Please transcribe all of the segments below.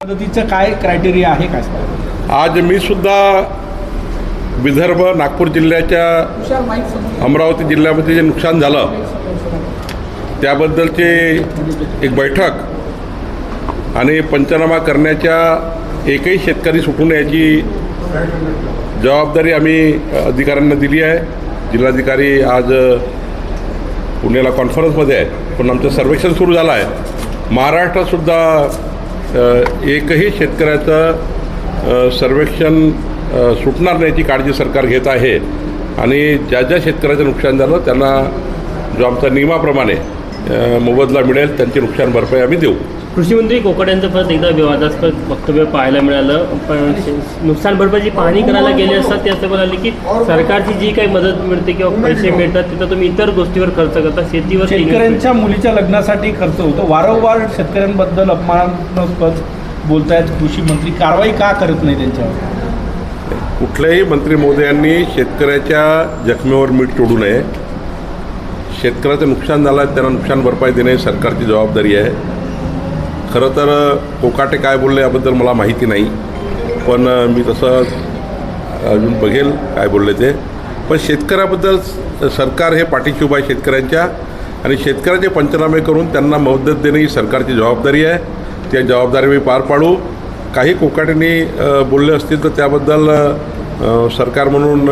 पद्धतीचं काय क्रायटेरिया आहे काय आज मी सुद्धा विदर्भ नागपूर जिल्ह्याच्या अमरावती जिल्ह्यामध्ये जे नुकसान झालं त्याबद्दलची एक बैठक आणि पंचनामा करण्याच्या एकही शेतकरी सुटून याची जबाबदारी आम्ही अधिकाऱ्यांना दिली आहे. जिल्हाधिकारी आज पुण्याला कॉन्फरन्समध्ये आहे पण आमचं सर्वेक्षण सुरू झालं आहे. महाराष्ट्रातसुद्धा एकही शेतकऱ्याचं सर्वेक्षण सुटणार नाहीची काळजी सरकार घेत आहे. आणि ज्या ज्या शेतकऱ्याचं नुकसान झालं त्यांना जो आमचा नियमाप्रमाणे मोबदला मिळेल त्यांची नुकसान भरपाई आम्ही देऊ. कृषी मंत्री कोकट यांचं परत एकदा विवादास्पद वक्तव्य पाहायला मिळालं. पण शे- नुकसान भरपाईची पाहणी करायला गेले असतात ते असं म्हणाले की सरकारची जी काही मदत मिळते किंवा पैसे मिळतात तिथं तुम्ही इतर गोष्टीवर खर्च करता शेतीवर शेतकऱ्यांच्या मुलीच्या लग्नासाठी खर्च होतो. वारंवार शेतकऱ्यांबद्दल अपमानास्पद बोलतायत कृषी मंत्री. कारवाई का करत नाही त्यांच्यावर? कुठल्याही मंत्री महोदयांनी शेतकऱ्याच्या जखमेवर मीठ चोडू नये. शेतकऱ्याचं नुकसान झालं त्यांना नुकसान भरपाई देणे ही सरकारची जबाबदारी आहे. खरं तर कोकाटे काय बोलले याबद्दल मला माहिती नाही. पण मी तसं अजून बघेल काय बोलले ते. पण शेतकऱ्याबद्दल सरकार हे पाठीशी आहे शेतकऱ्यांच्या. आणि शेतकऱ्याचे पंचनामे करून त्यांना मदत देणे ही सरकारची जबाबदारी आहे. त्या जबाबदारी मी पार पाडू. काही कोकाटेंनी बोलले असतील तर त्याबद्दल सरकार म्हणून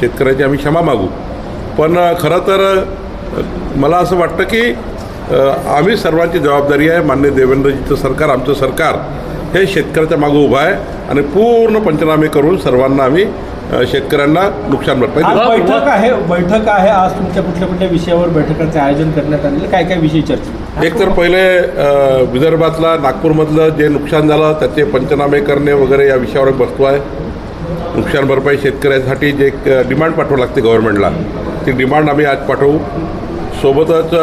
शेतकऱ्याची आम्ही क्षमा मागू. पण खरं तर मला असं वाटतं की आम्ही सर्वांची जबाबदारी आहे. मान्य देवेंद्रजीचं सरकार आमचं सरकार हे शेतकऱ्याच्या मागं उभं आहे आणि पूर्ण पंचनामे करून सर्वांना आम्ही शेतकऱ्यांना नुकसान भरपाई बैठक आहे बैठक आहे. आज तुमच्या कुठल्या कुठल्या विषयावर बैठकांचे आयोजन करण्यात आलेलं काय काय विषय चर्चा? एक तर पहिले विदर्भातला नागपूरमधलं जे नुकसान झालं त्याचे पंचनामे करणे वगैरे या विषयावर बसतो आहे. नुकसान भरपाई शेतकऱ्यासाठी जे डिमांड पाठवावं लागते गव्हर्नमेंटला ती डिमांड आम्ही आज पाठवू. सोबतच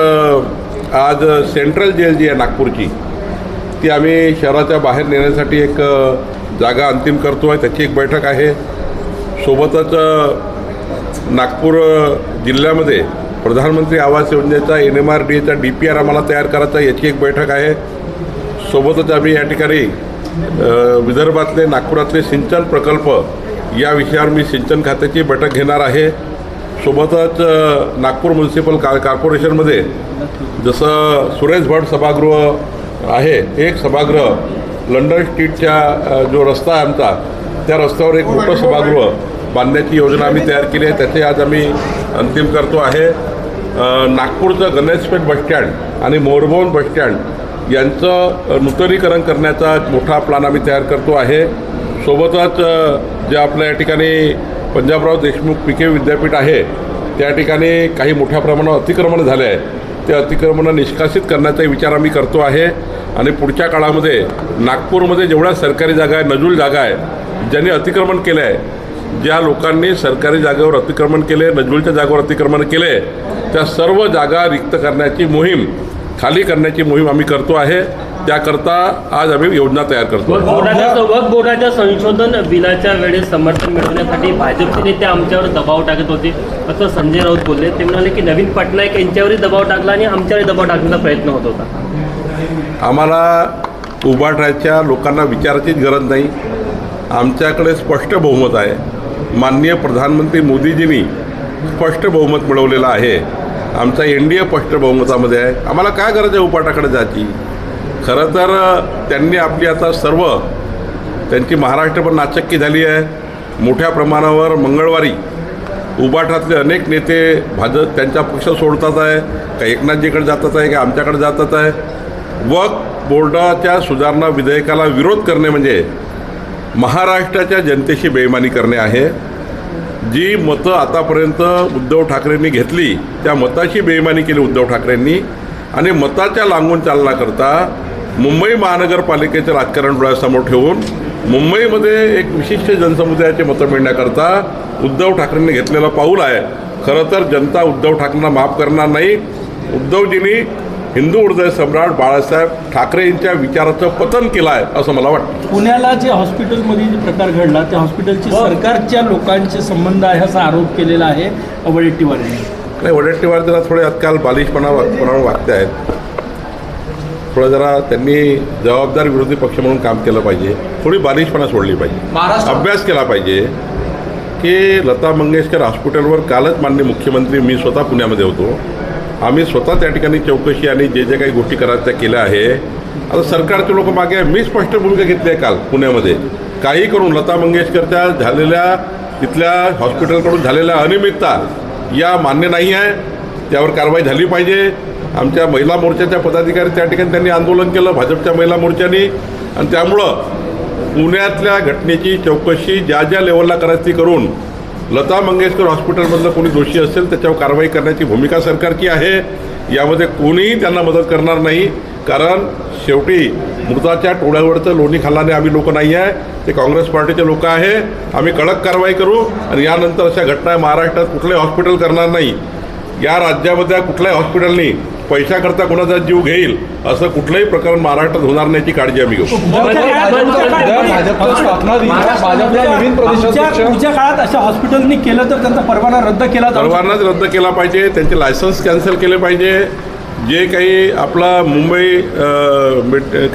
आज सेंट्रल जेल जी आहे नागपूरची ती आम्ही शहराच्या बाहेर नेण्यासाठी एक जागा अंतिम करतो आहे. त्याची एक बैठक आहे. सोबतच नागपूर जिल्ह्यामध्ये प्रधानमंत्री आवास योजनेचा एन एम आर डी एचा डी पी आर आम्हाला तयार करायचा आहे, याची एक बैठक आहे. सोबतच आम्ही या ठिकाणी विदर्भातले नागपुरातले सिंचन प्रकल्प या विषयावर मी सिंचन खात्याची बैठक घेणार आहे. सोबतच नागपूर म्युन्सिपल का कॉर्पोरेशनमध्ये जसं सुरेश भट सभागृह आहे एक सभागृह लंडन स्ट्रीटच्या जो रस्ता आहे आमचा त्या रस्त्यावर एक मोठं सभागृह बांधण्याची योजना आम्ही तयार केली आहे त्याचे आज आम्ही अंतिम करतो आहे. नागपूरचं गणेशपेठ बसस्टँड आणि मोरबोन बसस्टँड यांचं नूतनीकरण करण्याचा मोठा प्लॅन आम्ही तयार करतो आहे. सोबतच जे आपल्या या ठिकाणी पंजाबराव देशमुख पी के विद्यापीठ आहे त्या ठिकाणी काही मोठ्या प्रमाणावर अतिक्रमण झाले आहे ते अतिक्रमणं निष्कासित करण्याचा विचार आम्ही करतो आहे. आणि पुढच्या काळामध्ये नागपूरमध्ये जेवढ्या सरकारी जागा आहे नजूल जागा आहे ज्यांनी अतिक्रमण केलं आहे ज्या लोकांनी सरकारी जागेवर अतिक्रमण केले नजूलच्या जागेवर अतिक्रमण केले त्या सर्व जागा रिक्त करण्याची मोहीम खाली करण्याची मोहीम आम्ही करतो आहे. त्याकरता आज आम्ही योजना तयार करतो. वक्फ बोर्डाच्या संशोधन बिलाच्या वेळेस समर्थन मिळवण्यासाठी भाजपचे नेते आमच्यावर दबाव टाकत होते. असं संजय राऊत बोलले. ते म्हणाले की नवीन पटनायक यांच्यावरही दबाव टाकला आणि आमच्यावरही दबाव टाकण्याचा प्रयत्न होत होता. आम्हाला उभाटाच्या लोकांना विचारायचीच गरज नाही. आमच्याकडे स्पष्ट बहुमत आहे. माननीय प्रधानमंत्री मोदीजींनी स्पष्ट बहुमत मिळवलेलं आहे. आमचा एन डी ए स्पष्ट बहुमतामध्ये आहे. आम्हाला काय गरज आहे उपाटाकडे जायची? खरं तर त्यांनी आपली आता सर्व त्यांची महाराष्ट्र पण नाचक्की झाली आहे. मोठ्या प्रमाणावर मंगळवारी उबाठातले अनेक नेते भाजप त्यांचा पक्ष सोडतात आहे. का एकनाथजीकडे जातात आहे का आमच्याकडे जातात आहे. वक्फ बोर्डाच्या सुधारणा विधेयकाला विरोध करणे म्हणजे महाराष्ट्राच्या जनतेशी बेईमानी करणे आहे. जी मतं आतापर्यंत उद्धव ठाकरेंनी घेतली त्या मताशी बेईमानी केली उद्धव ठाकरेंनी. आणि मताच्या लांबून चालण्याकरता मुंबई महानगरपालिकेचं राजकारण डोळ्यासमोर ठेवून मुंबईमध्ये एक विशिष्ट जनसमुदायाचे मतं मिळण्याकरता उद्धव ठाकरेंनी घेतलेलं पाऊल आहे. खरं तर जनता उद्धव ठाकरेंना माफ करणार नाही. उद्धवजींनी हिंदू हृदय सम्राट बाळासाहेब ठाकरे यांच्या विचाराचं पतन केलं आहे असं मला वाटतं. पुण्याला जे हॉस्पिटलमध्ये जे प्रकार घडला त्या हॉस्पिटलची सरकारच्या लोकांचे संबंध आहे असा आरोप केलेला आहे वडेट्टीवार यांनी नाही वडेट्टीवार जरा थोडे आजकाल बालिशपणा पणावर वागते आहेत थोडं जरा त्यांनी जबाबदार विरोधी पक्ष म्हणून काम केलं पाहिजे. थोडी बालिशपणा सोडली पाहिजे. अभ्यास केला पाहिजे की लता मंगेशकर हॉस्पिटलवर कालच माननीय मुख्यमंत्री मी स्वतः पुण्यामध्ये होतो. आम्ही स्वतः त्या ठिकाणी चौकशी आणि जे जे काही गोष्टी करायच्या त्या केल्या आहे. आता सरकारचे लोक मागे मी स्पष्ट भूमिका घेतली आहे काल पुण्यामध्ये. काही करून लता मंगेशकरच्या झालेल्या तिथल्या हॉस्पिटलकडून झालेल्या अनियमितता या मान्य नाही आहे. त्यावर कारवाई झाली पाहिजे. आमच्या महिला मोर्चाच्या पदाधिकारी त्या ठिकाणी त्यांनी आंदोलन केलं भाजपच्या महिला मोर्चानी. आणि त्यामुळं पुण्यातल्या घटनेची चौकशी ज्या ज्या लेवलला करायची करून लता मंगेशकर हॉस्पिटलमधलं कोणी दोषी असेल त्याच्यावर कारवाई करण्याची भूमिका सरकारची आहे यामध्ये कोणीही त्यांना मदत करणार नाही. कारण शेवटी मृताच्या टोळ्यावरचं लोणी खाल्ल्याने आम्ही लोक नाही आहे ते काँग्रेस पार्टीचे लोक आहे. आम्ही कडक कारवाई करू आणि यानंतर अशा घटना महाराष्ट्रात कुठलंही हॉस्पिटल करणार नाही. या राज्यामध्ये कुठल्याही हॉस्पिटलनी पैशाकरता कोणाचा जीव घेईल असं कुठलंही प्रकरण महाराष्ट्रात होणार नाही याची काळजी आम्ही घेऊ. काळात अशा हॉस्पिटलनी केलं तर त्यांचा परवाना रद्द केला. सर्वांनाच रद्द केला पाहिजे त्यांचे लायसन्स कॅन्सल केले पाहिजे. जे काही आपला मुंबई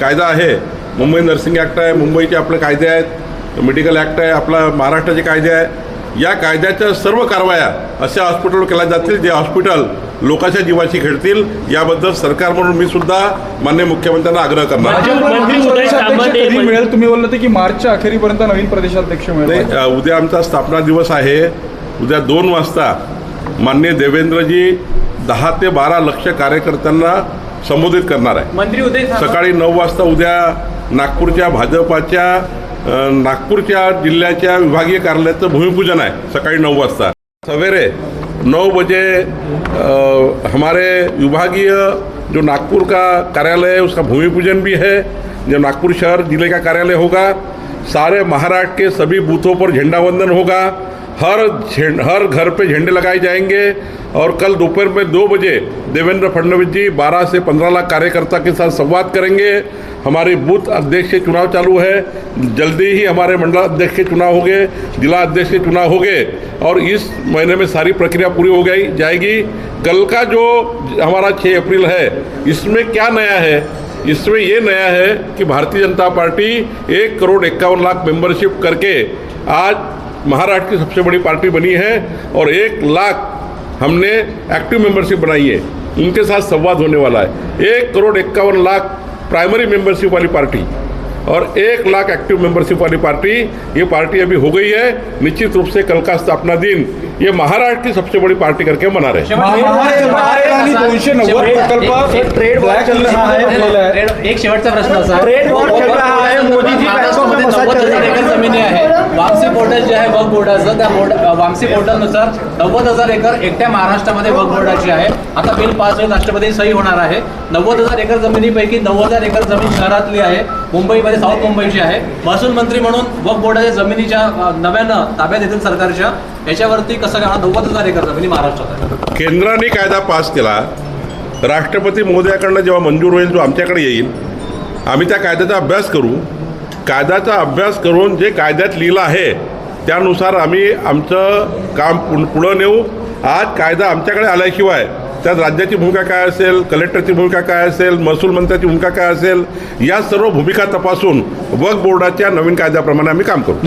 कायदा आहे मुंबई नर्सिंग ॲक्ट आहे मुंबईचे आपले कायदे आहेत मेडिकल ॲक्ट आहे आपला महाराष्ट्राचे कायदे आहे. या कायद्याच्या सर्व कारवाया अशा हॉस्पिटलवर केल्या जातील जे हॉस्पिटल लोकांच्या जीवाशी खेळतील याबद्दल सरकार म्हणून मी सुद्धा मान्य मुख्यमंत्र्यांना आग्रह करणार. आहे. मंत्री नवीन उदय प्रदेशाध्यक्ष सामंत हे कधी मिळेल? तुम्ही बोलले की मार्चच्या अखेरीपर्यंत नवीन प्रदेशाध्यक्ष मिळेल. उद्या आमचा स्थापना दिवस आहे. उद्या दोन वाजता मान्य देवेंद्रजी दहा ते बारा लक्ष कार्यकर्त्यांना संबोधित करणार आहे. मंत्री उदय सामंत सकाळी नऊ वाजता उद्या नागपूरच्या भाजपाच्या नागपूरच्या जिल्ह्याच्या विभागीय कार्यालयाचं भूमिपूजन आहे सकाळी नऊ वाजता. सवेरे नौ बजे आ, हमारे विभागीय जो नागपुर का कार्यालय है उसका भूमि पूजन भी है। जो नागपुर शहर ज़िले का कार्यालय होगा सारे महाराष्ट्र के सभी बूथों पर झंडा वंदन होगा। हर हर घर पे झंडे लगाए जाएँगे और कल दोपहर में दो बजे देवेंद्र फडणवीस जी 12 से 15 लाख कार्यकर्ता के साथ संवाद करेंगे। हमारे बूथ अध्यक्ष के चुनाव चालू है। जल्दी ही हमारे मंडल अध्यक्ष के चुनाव हो गए जिला अध्यक्ष के चुनाव हो गए और इस महीने में सारी प्रक्रिया पूरी हो गई, जाएगी। कल का जो हमारा 6 अप्रैल है, इसमें क्या नया है? इसमें ये नया है कि भारतीय जनता पार्टी एक करोड़ इक्यावन लाख मेंबरशिप करके आज महाराष्ट्र की सबसे बड़ी पार्टी बनी है और एक लाख हमने एक्टिव मेंबरशिप बनाई है। उनके साथ संवाद होने वाला है। एक करोड़ इक्यावन लाख प्राइमरी मेंबरशिप वाली पार्टी और एक लाख एक्टिव मेंबरशिप वाली पार्टी ये पार्टी अभी हो गई है। निश्चित रूप से कल का स्थापना दिन ये महाराष्ट्र की सबसे बड़ी पार्टी करके मना रहे हैं। ट्रेड वॉर चल रहा है केलेला आहे ट्रेड- एक शेवटचा प्रश्न असा ट्रेड वॉर चल रहा है मोदी जी वामसी पोर्टल जे आहे वक बोर्डाचं त्या बोर्ड वामसी पोर्टलनुसार नव्वद हजार एकर एकट्या महाराष्ट्रामध्ये वक बोर्डाची आहे आता बिल पास होईल राष्ट्रपती सही होणार आहे. नव्वद हजार एकर जमिनीपैकी नव्वद हजार एकर जमीन शहरातली आहे मुंबईमध्ये साऊथ मुंबईची आहे. महसूल मंत्री म्हणून वक बोर्डाच्या जमिनीच्या नव्यानं ताब्यात येतील सरकारच्या. याच्यावरती कसं काय नव्वद हजार एकर जमिनी महाराष्ट्रात आहे. केंद्राने कायदा पास केला राष्ट्रपती महोदयाकडनं जेव्हा मंजूर होईल जो आमच्याकडे येईल. आम्ही त्या कायद्याचा अभ्यास करू. कायद्याचा अभ्यास करून जे कायद्यात लिहिलं आहे त्यानुसार आम्ही आमचं काम पु- पुढं नेऊ. आज कायदा आमच्याकडे आल्याशिवाय त्यात राज्याची भूमिका काय असेल कलेक्टरची भूमिका काय असेल महसूल मंत्र्याची भूमिका काय असेल या सर्व भूमिका तपासून वक्फ बोर्डाच्या नवीन कायद्याप्रमाणे आम्ही काम करू.